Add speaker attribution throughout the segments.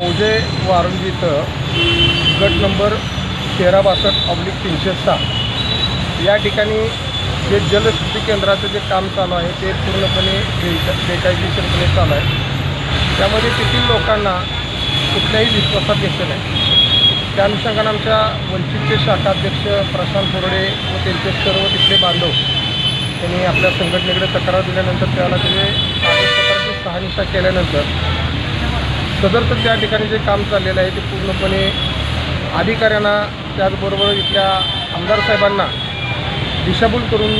Speaker 1: वारुंजी इथं गट नंबर तेरा बासष्ट ऑब्लिक तीनशे सहा. या ठिकाणी जे जलशुद्धी केंद्राचं जे काम चालू आहे ते पूर्णपणे बेकायदेशीरपणे चालू आहे. त्यामध्ये तेथील लोकांना कुठल्याही विश्वासात घेतलं नाही. त्या अनुषंगानं आमच्या वंचितचे शाखाध्यक्ष प्रशांत बोर्डे व त्यांचे सर्व तिथले बांधव त्यांनी आपल्या संघटनेकडे तक्रार दिल्यानंतर त्याला त्याने कागदपत्राची केल्यानंतर सदरचं त्या ठिकाणी जे काम चाललेलं आहे ते पूर्णपणे अधिकाऱ्यांना त्याचबरोबर इथल्या आमदार साहेबांना दिशाभूल करून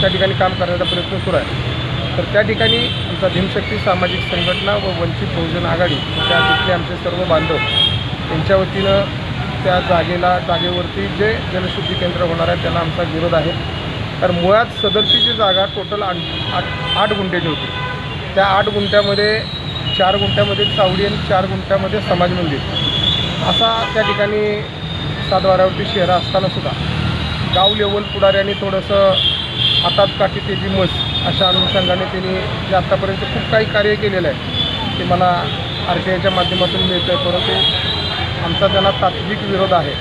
Speaker 1: त्या ठिकाणी काम करण्याचा प्रयत्न सुरू आहे. तर त्या ठिकाणी आमचा भीमशक्ती सामाजिक संघटना व वंचित बहुजन आघाडी त्या तिथले आमचे सर्व बांधव यांच्या वतीनं त्या जागेला जागेवरती जे जलशुद्धी केंद्र होणार आहे त्याला आमचा विरोध आहे. तर मुळात सदरची जी जागा टोटल आठ आठ आठ गुंठ्याची होती त्या आठ गुंठ्यामध्ये चार गुंठ्यामध्ये चावडी आणि चार गुंठ्यामध्ये समाज मंदिर. असा त्या ठिकाणी सातबारावरती शहरं असताना सुद्धा गाव लेवल पुढाऱ्यांनी थोडंसं हातात काठी त्याची मस अशा अनुषंगाने त्यांनी जे आत्तापर्यंत खूप काही कार्य केलेलं आहे ते मला आर टी आयच्या माध्यमातून मिळतं आहे परंतु आमचा त्यांना तात्विक विरोध आहे.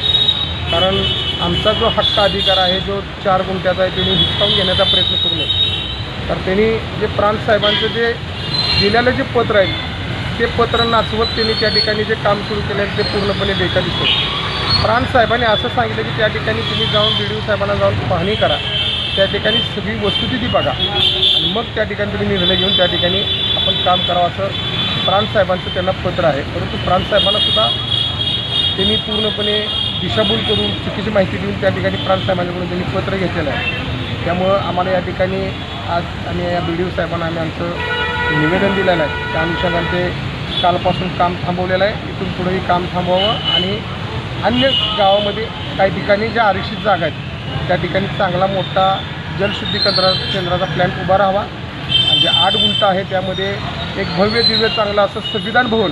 Speaker 1: कारण आमचा जो हक्क अधिकार आहे जो चार गुंठ्याचा आहे त्यांनी हिसकावून घेण्याचा प्रयत्न करू नये. तर त्यांनी जे प्रांत साहेबांचं जे दिल्याला जे पत्र आहे ते पत्र नाचवत त्यांनी त्या ठिकाणी जे काम सुरू केलं आहे ते पूर्णपणे बेकारी दिसतं प्राण साहेबांनी असं सांगितलं की त्या ठिकाणी तुम्ही जाऊन बी डी ओ साहेबांना जाऊन पाहणी करा. त्या ठिकाणी सगळी वस्तुस्थिती बघा. आणि मग त्या ठिकाणी तुम्ही निर्णय घेऊन त्या ठिकाणी आपण काम करावं असं प्राण साहेबांचं त्यांना पत्र आहे. परंतु प्रांत साहेबांना सुद्धा त्यांनी पूर्णपणे दिशाभूल करून चुकीची माहिती देऊन त्या ठिकाणी प्राण साहेबांच्याकडून त्यांनी पत्र घेतलेलं आहे. त्यामुळं आम्हाला या ठिकाणी आज आणि या बी डी ओ साहेबांना आम्ही आमचं निवेदन दिलेलं आहे त्या अनुषंगाने ते कालपासून काम थांबवलेलं आहे. इथून पुढेही काम थांबवावं आणि अन्य गावामध्ये काही ठिकाणी ज्या आरक्षित जागा आहेत त्या ठिकाणी चांगला मोठा जलशुद्धी केंद्राचा प्लॅन उभा राहावा. आणि जे आठ गुंठ आहे त्यामध्ये एक भव्य दिव्य चांगलं असं संविधान भवन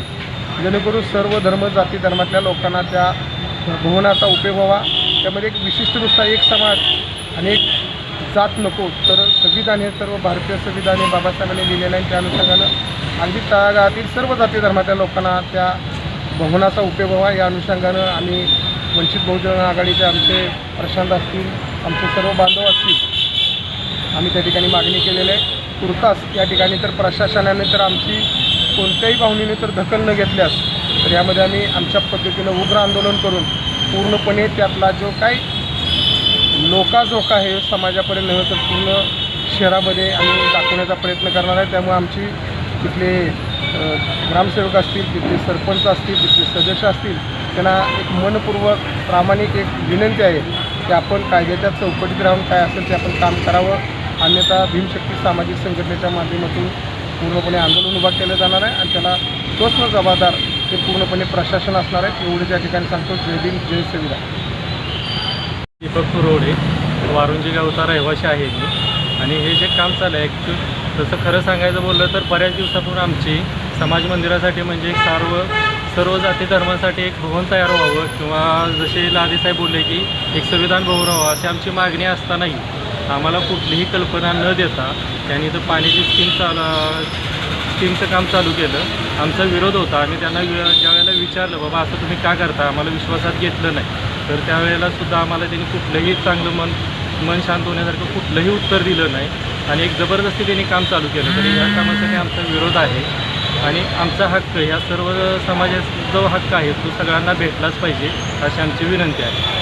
Speaker 1: जेणेकरून सर्व धर्म जाती धर्मातल्या लोकांना त्या भवनाचा उपयोग व्हावा. त्यामध्ये एक विशिष्ट नुसता एक समाज आणि एक जात नको तर संविधान हे सर्व भारतीय संविधान हे बाबासाहेबांनी लिहिलेलं आहे. त्या अनुषंगानं अगदी तळागाळातील सर्व जाती धर्मातल्या लोकांना त्या भवनाचा उपयोग व्हावा. या अनुषंगानं आम्ही वंचित बहुजन आघाडीचे आमचे प्रशांत असतील आमचे सर्व बांधव असतील आम्ही त्या ठिकाणी मागणी केलेली आहे. तुर्तास या ठिकाणी तर प्रशासनाने तर आमची कोणत्याही पाहुणीने तर दखल न घेतल्यास तर यामध्ये आम्ही आमच्या पद्धतीनं उग्र आंदोलन करून पूर्णपणे त्यातला जो काही लोकाजोका आहे समाजापर्यंत नव्हे तर पूर्ण शहरामध्ये आम्ही दाखवण्याचा प्रयत्न करणार आहे. त्यामुळे आमची तिथले ग्रामसेवक असतील तिथले सरपंच असतील तिथले सदस्य असतील त्यांना एक मनपूर्वक प्रामाणिक एक विनंती आहे की आपण कायद्याच्या चौकटीत राहून काय असेल ते आपण काम करावं. अन्यथा भीमशक्ती सामाजिक संघटनेच्या माध्यमातून पूर्णपणे आंदोलन उभा केलं जाणार आहे आणि त्याला तोच न जबाबदार ते पूर्णपणे प्रशासन असणार आहे. एवढे त्या ठिकाणी सांगतो. जय भीम जय सुविधा
Speaker 2: दीपक कुरवडे वारुंजी गावचा रहिवाशी आहे मी. आणि हे जे काम चालू आहे ॲक्च्युअल तसं खरं सांगायचं बोललं तर बऱ्याच दिवसापूर्वी आमची समाज मंदिरासाठी म्हणजे सर्व सर्व जाती धर्मासाठी एक भवन तयार व्हावं किंवा जसे लादेसाहेब बोलले की एक संविधान भवन व्हावं अशी आमची मागणी असतानाही आम्हाला कुठलीही कल्पना न देता त्यांनी तर पाण्याची स्कीम चालू स्कीमचं काम चालू केलं. आमचा विरोध होता आणि त्यांना वि- ज्यावेळेला विचारलं बाबा असं तुम्ही का करता? आम्हाला विश्वासात घेतलं नाही. तर त्यावेळेला सुद्धा आम्हाला त्यांनी कुठलंही चांगलं मन मन शांत होण्यासारखं कुठलंही उत्तर दिलं नाही. आणि एक जबरदस्ती त्यांनी काम चालू केलं. तरी या कामासाठी आमचा विरोध आहे. आणि आमचा हक्क ह्या सर्व समाजाचा जो हक्क आहे तो सगळ्यांना भेटलाच पाहिजे अशी आमची विनंती आहे.